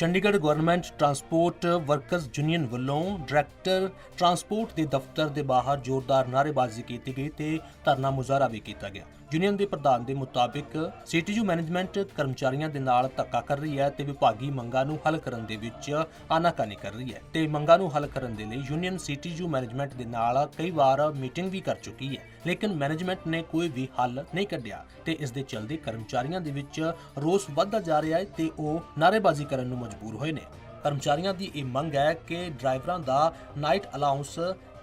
Chandigarh government transport workers union ਵੱਲੋਂ director transport ਦੇ ਦਫ਼ਤਰ ਦੇ ਬਾਹਰ ਜ਼ੋਰਦਾਰ ਨਾਅਰੇਬਾਜ਼ੀ ਕੀਤੀ ਗਈ ਤੇ ਧਰਨਾ ਮੁਜ਼ਾਹਰਾ ਵੀ ਕੀਤਾ ਗਿਆ। ਯੂਨੀਅਨ ਦੇ ਪ੍ਰਧਾਨ ਦੇ ਮੁਤਾਬਿਕ ਸੀਟੀਯੂ ਮੈਨੇਜਮੈਂਟ ਕਰਮਚਾਰੀਆਂ ਦੇ ਨਾਲ ਧੱਕਾ ਕਰ ਰਹੀ ਹੈ ਤੇ ਵਿਭਾਗੀ ਮੰਗਾਂ ਨੂੰ ਹੱਲ ਕਰਨ ਦੇ ਵਿੱਚ ਆਨਾਕਾਨੀ ਕਰ ਰਹੀ ਹੈ ਤੇ ਮੰਗਾਂ ਨੂੰ ਹੱਲ ਕਰਨ ਦੇ ਲਈ ਯੂਨੀਅਨ ਸੀਟੀਯੂ ਮੈਨੇਜਮੈਂਟ ਦੇ ਨਾਲ ਕਈ ਵਾਰ ਮੀਟਿੰਗ ਵੀ ਕਰ ਚੁੱਕੀ ਹੈ, ਲੇਕਿਨ ਮੈਨੇਜਮੈਂਟ ਨੇ ਕੋਈ ਵੀ ਹੱਲ ਨਹੀਂ ਕੱਢਿਆ ਤੇ ਇਸ ਦੇ ਚਲਦੇ ਕਰਮਚਾਰੀਆਂ ਦੇ ਵਿੱਚ ਰੋਸ ਵੱਧਦਾ ਜਾ ਰਿਹਾ ਹੈ ਤੇ ਉਹ ਨਾਅਰੇਬਾਜ਼ੀ ਕਰਨ ਨੂੰ ਮਜਬੂਰ ਹੋਏ ਨੇ। ਕਰਮਚਾਰੀਆਂ ਦੀ ਇਹ ਮੰਗ ਹੈ ਕਿ ਡਰਾਈਵਰਾਂ ਦਾ ਨਾਈਟ ਅਲਾਉਂਸ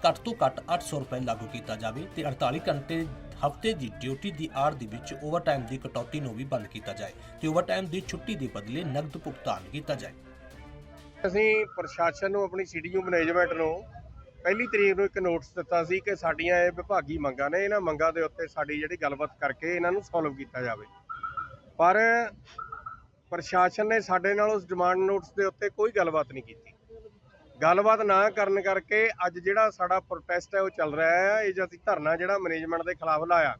ਘੱਟ ਤੋਂ ਘੱਟ 800 ਰੁਪਏ ਲਾਗੂ ਕੀਤਾ ਜਾਵੇ ਤੇ 48 ਘੰਟੇ ਹਫ਼ਤੇ ਦੀ ਡਿਊਟੀ ਦੀ ਆੜ ਦੇ ਵਿੱਚ ਓਵਰਟਾਈਮ ਦੀ ਕਟੌਤੀ ਨੂੰ ਵੀ ਬੰਦ ਕੀਤਾ ਜਾਏ ਤੇ ਓਵਰਟਾਈਮ ਦੀ ਛੁੱਟੀ ਦੇ ਬਦਲੇ ਨਕਦ ਭੁਗਤਾਨ ਕੀਤਾ ਜਾਏ। ਅਸੀਂ ਪ੍ਰਸ਼ਾਸਨ ਨੂੰ ਆਪਣੀ ਸੀਡੀਯੂ ਮੈਨੇਜਮੈਂਟ ਨੂੰ ਪਹਿਲੀ ਤਰੀਕ ਨੂੰ ਇੱਕ ਨੋਟਿਸ ਦਿੱਤਾ ਸੀ ਕਿ ਸਾਡੀਆਂ ਇਹ ਵਿਭਾਗੀ ਮੰਗਾਂ ਨੇ, ਇਹਨਾਂ ਮੰਗਾਂ ਦੇ ਉੱਤੇ ਸਾਡੀ ਜਿਹੜੀ ਗੱਲਬਾਤ ਕਰਕੇ ਇਹਨਾਂ ਨੂੰ ਸੋਲਵ ਕੀਤਾ ਜਾਵੇ। ਪਰ ਪ੍ਰਸ਼ਾਸਨ ਨੇ ਸਾਡੇ ਨਾਲ ਉਸ ਡਿਮਾਂਡ ਨੋਟਿਸ ਦੇ ਉੱਤੇ ਕੋਈ ਗੱਲਬਾਤ ਨਹੀਂ ਕੀਤੀ। ਗੱਲਬਾਤ ਨਾ ਕਰਨ ਕਰਕੇ ਅੱਜ ਜਿਹੜਾ ਸਾਡਾ ਪ੍ਰੋਟੈਸਟ ਹੈ ਉਹ ਚੱਲ ਰਿਹਾ ਹੈ। ਇਹ ਜੋ ਅਸੀਂ ਧਰਨਾ ਜਿਹੜਾ ਮੈਨੇਜਮੈਂਟ ਦੇ ਖਿਲਾਫ ਲਾਇਆ,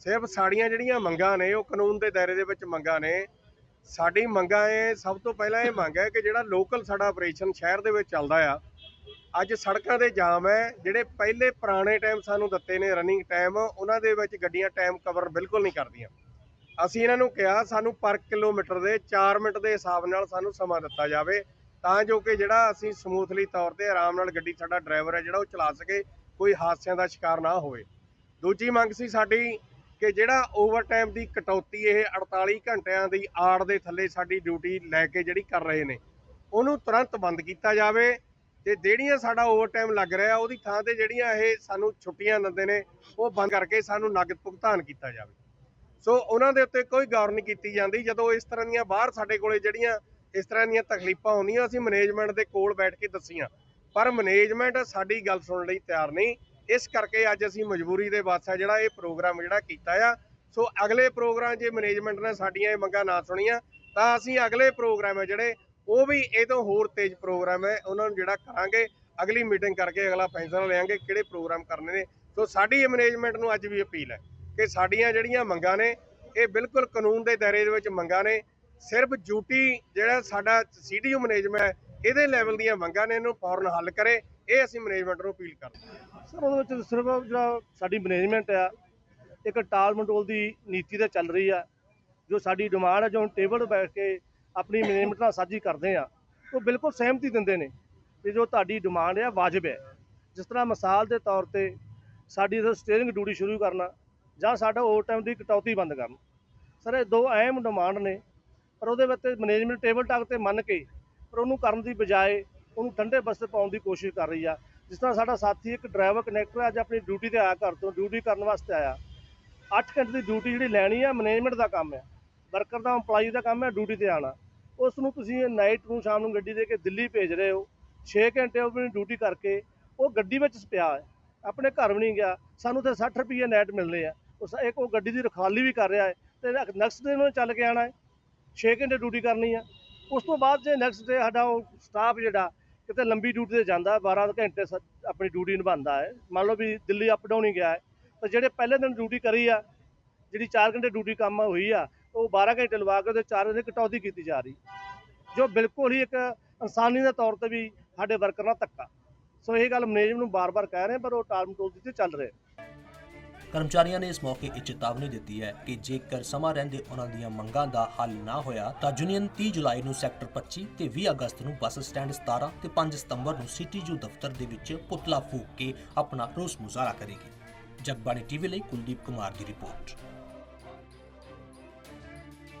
ਸਿਰਫ ਸਾਡੀਆਂ ਜਿਹੜੀਆਂ ਮੰਗਾਂ ਨੇ, ਉਹ ਕਾਨੂੰਨ ਦੇ ਦਾਇਰੇ ਦੇ ਵਿੱਚ ਮੰਗਾਂ ਨੇ। ਸਾਡੀ ਮੰਗਾਂ ਇਹ, ਸਭ ਤੋਂ ਪਹਿਲਾਂ ਇਹ ਮੰਗ ਹੈ ਕਿ ਜਿਹੜਾ ਲੋਕਲ ਸਾਡਾ ਆਪਰੇਸ਼ਨ ਸ਼ਹਿਰ ਦੇ ਵਿੱਚ ਚੱਲਦਾ ਆ, ਅੱਜ ਸੜਕਾਂ ਦੇ ਜਾਮ ਹੈ। ਜਿਹੜੇ ਪਹਿਲੇ ਪੁਰਾਣੇ ਟਾਈਮ ਸਾਨੂੰ ਦਿੱਤੇ ਨੇ ਰਨਿੰਗ ਟਾਈਮ ਉਹਨਾਂ ਦੇ ਵਿੱਚ ਗੱਡੀਆਂ ਟਾਈਮ ਕਵਰ ਬਿਲਕੁਲ ਨਹੀਂ ਕਰਦੀਆਂ। ਅਸੀਂ ਇਹਨਾਂ ਨੂੰ ਕਿਹਾ, ਸਾਨੂੰ ਪਰ ਕਿਲੋਮੀਟਰ ਦੇ 4 ਮਿੰਟ ਦੇ ਹਿਸਾਬ ਨਾਲ ਸਾਨੂੰ ਸਮਾਂ ਦਿੱਤਾ ਜਾਵੇ। ਤਾਂ ਜੋ ਕਿ ਜਿਹੜਾ ਅਸੀਂ ਸਮੂਥਲੀ ਤੌਰ ਤੇ ਆਰਾਮ ਨਾਲ ਗੱਡੀ ਸਾਡਾ ਡਰਾਈਵਰ ਹੈ ਜਿਹੜਾ ਉਹ ਚਲਾ ਸਕੇ, ਕੋਈ ਹਾਦਸਿਆਂ ਦਾ ਸ਼ਿਕਾਰ ਨਾ ਹੋਵੇ। ਦੂਜੀ ਮੰਗ ਸੀ ਸਾਡੀ ਕਿ ਜਿਹੜਾ ਓਵਰਟਾਈਮ ਦੀ ਕਟੌਤੀ ਇਹ 48 ਘੰਟਿਆਂ ਦੀ ਆੜ ਦੇ ਥੱਲੇ ਸਾਡੀ ਡਿਊਟੀ ਲੈ ਕੇ ਜਿਹੜੀ ਕਰ ਰਹੇ ਨੇ, ਉਹਨੂੰ ਤੁਰੰਤ ਬੰਦ ਕੀਤਾ ਜਾਵੇ ਤੇ ਜਿਹੜੀਆਂ ਸਾਡਾ ਓਵਰਟਾਈਮ ਲੱਗ ਰਿਹਾ ਉਹਦੀ ਥਾਂ ਤੇ ਜਿਹੜੀਆਂ ਇਹ ਸਾਨੂੰ ਛੁੱਟੀਆਂ ਦਿੰਦੇ ਨੇ, ਉਹ ਬੰਦ ਕਰਕੇ ਸਾਨੂੰ ਨਗਦ ਭੁਗਤਾਨ ਕੀਤਾ ਜਾਵੇ। ਸੋ ਉਹਨਾਂ ਦੇ ਉੱਤੇ ਕੋਈ ਗੌਰ ਨਹੀਂ ਕੀਤੀ ਜਾਂਦੀ ਜਦੋਂ ਇਸ ਤਰ੍ਹਾਂ ਦੀਆਂ ਬਾਹਰ ਸਾਡੇ ਕੋਲੇ ਜਿਹੜੀਆਂ ਇਸ ਤਰ੍ਹਾਂ ਦੀਆਂ ਤਕਲੀਫਾਂ ਆਉਂਦੀਆਂ, ਅਸੀਂ ਮੈਨੇਜਮੈਂਟ ਦੇ ਕੋਲ ਬੈਠ ਕੇ ਦੱਸੀਆਂ। ਪਰ ਮੈਨੇਜਮੈਂਟ ਸਾਡੀ ਗੱਲ ਸੁਣਨ ਲਈ ਤਿਆਰ ਨਹੀਂ। ਇਸ ਕਰਕੇ ਅੱਜ ਅਸੀਂ ਮਜਬੂਰੀ ਦੇ ਵਾਸਤੇ ਜਿਹੜਾ ਇਹ ਪ੍ਰੋਗਰਾਮ ਜਿਹੜਾ ਕੀਤਾ ਆ, ਸੋ ਅਗਲੇ ਪ੍ਰੋਗਰਾਮ ਜੇ ਮੈਨੇਜਮੈਂਟ ਨੇ ਸਾਡੀਆਂ ਇਹ ਮੰਗਾਂ ਨਾ ਸੁਣੀਆਂ, ਤਾਂ ਅਸੀਂ ਅਗਲੇ ਪ੍ਰੋਗਰਾਮ ਹੈ ਜਿਹੜੇ, ਉਹ ਵੀ ਇਹ ਤੋਂ ਹੋਰ ਤੇਜ਼ ਪ੍ਰੋਗਰਾਮ ਹੈ, ਉਹਨਾਂ ਨੂੰ ਜਿਹੜਾ ਕਰਾਂਗੇ, ਅਗਲੀ ਮੀਟਿੰਗ ਕਰਕੇ ਅਗਲਾ ਫੈਸਲਾ ਲਿਆਂਗੇ ਕਿਹੜੇ ਪ੍ਰੋਗਰਾਮ ਕਰਨੇ ਨੇ। ਸੋ ਸਾਡੀ ਮੈਨੇਜਮੈਂਟ ਨੂੰ ਅੱਜ ਵੀ ਅਪੀਲ ਹੈ ਕਿ ਸਾਡੀਆਂ ਜਿਹੜੀਆਂ ਮੰਗਾਂ ਨੇ, ਇਹ ਬਿਲਕੁਲ ਕਾਨੂੰਨ ਦੇ ਦਾਇਰੇ ਦੇ ਵਿੱਚ ਮੰਗਾਂ ਨੇ ਸਿਰਫ ਡਿਊਟੀ ਜਿਹੜਾ ਸਾਡਾ ਸੀਡੀਯੂ ਮੈਨੇਜਮੈਂਟ ਇਹਦੇ ਲੈਵਲ ਦੀਆਂ ਮੰਗਾਂ ਨੇ ਇਹਨੂੰ ਫੌਰਨ ਹੱਲ ਕਰੇ, ਇਹ ਅਸੀਂ ਮੈਨੇਜਮੈਂਟ ਨੂੰ ਅਪੀਲ ਕਰਦੇ ਹਾਂ। ਸਰ, ਉਹਦੇ ਵਿੱਚ ਸਿਰਫ ਜਿਹੜਾ ਸਾਡੀ ਮੈਨੇਜਮੈਂਟ ਆ, ਇੱਕ ਟਾਲ ਮਟੋਲ ਦੀ ਨੀਤੀ ਤੇ ਚੱਲ ਰਹੀ ਆ, ਜੋ ਸਾਡੀ ਡਿਮਾਂਡ ਆ, ਜੋ ਹੁਣ ਟੇਬਲ ਬੈਠ ਕੇ ਆਪਣੀ ਮੈਨੇਜਮੈਂਟ ਨਾਲ ਸਾਂਝੀ ਕਰਦੇ ਆ, ਉਹ ਬਿਲਕੁਲ ਸਹਿਮਤੀ ਦਿੰਦੇ ਨੇ ਕਿ ਜੋ ਤੁਹਾਡੀ ਡਿਮਾਂਡ ਆ, ਵਾਜਬ ਹੈ। ਜਿਸ ਤਰ੍ਹਾਂ ਮਿਸਾਲ ਦੇ ਤੌਰ ਤੇ ਸਾਡੀ ਸਟੀਅਰਿੰਗ ਡਿਊਟੀ ਸ਼ੁਰੂ ਕਰਨਾ, ਜਾਂ ਸਾਡਾ ਓਵਰਟਾਈਮ ਦੀ ਕਟੌਤੀ ਬੰਦ ਕਰਨਾ। ਸਰ, ਇਹ ਦੋ ਅਹਿਮ ਡਿਮਾਂਡ ਨੇ ਪਰ ਉਹਦੇ ਵਿੱਚ ਮੈਨੇਜਮੈਂਟ ਟੇਬਲ ਟਾਕ ਤੇ ਮੰਨ ਕੇ ਪਰ ਉਹਨੂੰ ਕਰਨ ਦੀ ਬਜਾਏ ਉਹਨੂੰ ਠੰਡੇ ਬਸਤੇ ਪਾਉਣ ਦੀ ਕੋਸ਼ਿਸ਼ ਕਰ ਰਹੀ ਆ। ਜਿਸ ਤਰ੍ਹਾਂ ਸਾਡਾ ਸਾਥੀ ਇੱਕ ਡਰਾਈਵਰ ਕਨੈਕਟਰ ਅੱਜ ਆਪਣੀ ਡਿਊਟੀ ਤੇ ਆਇਆ ਘਰ ਤੋਂ ਡਿਊਟੀ ਕਰਨ ਵਾਸਤੇ ਆਇਆ। 8 ਘੰਟੇ ਦੀ ਡਿਊਟੀ ਜਿਹੜੀ ਲੈਣੀ ਆ ਮੈਨੇਜਮੈਂਟ ਦਾ ਕੰਮ ਹੈ ਵਰਕਰ ਦਾ, EMPLOYEE ਦਾ ਕੰਮ ਹੈ ਡਿਊਟੀ ਤੇ ਆਣਾ। ਉਸ ਨੂੰ ਤੁਸੀਂ ਨਾਈਟ ਨੂੰ, ਸ਼ਾਮ ਨੂੰ ਗੱਡੀ ਦੇ ਕੇ ਦਿੱਲੀ ਭੇਜ ਰਹੇ ਹੋ। 6 ਘੰਟੇ ਉਹ ਆਪਣੀ ਡਿਊਟੀ ਕਰਕੇ ਉਹ ਗੱਡੀ ਵਿੱਚ ਪਿਆ ਹੈ ਆਪਣੇ ਘਰ ਵੀ ਨਹੀਂ ਗਿਆ। ਸਾਨੂੰ ਤੇ 60 ਰੁਪਏ ਨੈਟ ਮਿਲਦੇ ਆ। ਉਸ ਇੱਕ ਉਹ ਗੱਡੀ ਦੀ ਰਖਾਲੀ ਵੀ ਕਰ ਰਿਹਾ ਹੈ ਤੇ ਨੈਕਸਟ ਦਿਨ ਉਹ ਚੱਲ ਕੇ ਆਣਾ ਹੈ। 6 ਘੰਟੇ ਡਿਊਟੀ ਕਰਨੀ ਆ। ਉਸ ਤੋਂ ਬਾਅਦ ਜੇ ਨੈਕਸਟ ਡੇ ਸਾਡਾ ਉਹ ਸਟਾਫ ਜਿਹੜਾ ਕਿਤੇ ਲੰਬੀ ਡਿਊਟੀ ਤੇ ਜਾਂਦਾ 12 ਘੰਟੇ ਸ- ਆਪਣੀ ਡਿਊਟੀ ਨਿਭਾਉਂਦਾ ਹੈ। ਮੰਨ ਲਓ ਵੀ ਦਿੱਲੀ ਅਪ ਡਾਊਨ ਹੀ ਗਿਆ ਹੈ। ਤਾਂ ਜਿਹੜੇ ਪਹਿਲੇ ਦਿਨ ਡਿਊਟੀ ਕਰੀ ਆ, ਜਿਹੜੀ 4 ਘੰਟੇ ਡਿਊਟੀ ਕੰਮ ਹੋਈ ਆ, ਉਹ 12 ਘੰਟੇ ਲਵਾ ਕੇ ਉਹਦੇ 4 ਘੰਟੇ ਕਟੌਤੀ ਕੀਤੀ ਜਾ ਰਹੀ। ਜੋ ਬਿਲਕੁਲ ਹੀ ਇੱਕ ਇਨਸਾਨੀ ਦੇ ਤੌਰ ਤੇ ਵੀ ਸਾਡੇ ਵਰਕਰ ਨਾਲ ਧੱਕਾ। ਸੋ ਇਹ ਗੱਲ ਮੈਨੇਜਮੈਂਟ ਨੂੰ ਬਾਰ-ਬਾਰ ਕਹਿ ਰਹੇ ਪਰ ਉਹ ਟਾਲ ਮਟੋਲ ਦੀ ਤੇ ਚੱਲ ਰਿਹਾ। ਕਰਮਚਾਰੀਆਂ ਨੇ ਇਸ ਮੌਕੇ ਇਹ ਚੇਤਾਵਨੀ ਦਿੱਤੀ ਹੈ ਕਿ ਜੇਕਰ ਸਮਾਂ ਰਹਿੰਦੇ ਉਹਨਾਂ ਦੀਆਂ ਮੰਗਾਂ ਦਾ ਹੱਲ ਨਾ ਹੋਇਆ, ਤਾਂ ਯੂਨੀਅਨ 30 ਜੁਲਾਈ ਨੂੰ ਸੈਕਟਰ 25 ਤੇ 20 ਅਗਸਤ ਨੂੰ ਬੱਸ ਸਟੈਂਡ 17 ਤੇ 5 ਸਤੰਬਰ ਨੂੰ ਸੀਟੀਯੂ ਦਫ਼ਤਰ ਦੇ ਵਿੱਚ ਪੁਤਲਾ ਫੂਕ ਕੇ ਆਪਣਾ ਰੋਸ ਮੁਜ਼ਾਹਰਾ ਕਰੇਗੀ। ਜਗਬਾਣੀ ਟੀਵੀ ਲਈ ਕੁਲਦੀਪ ਕੁਮਾਰ ਦੀ ਰਿਪੋਰਟ।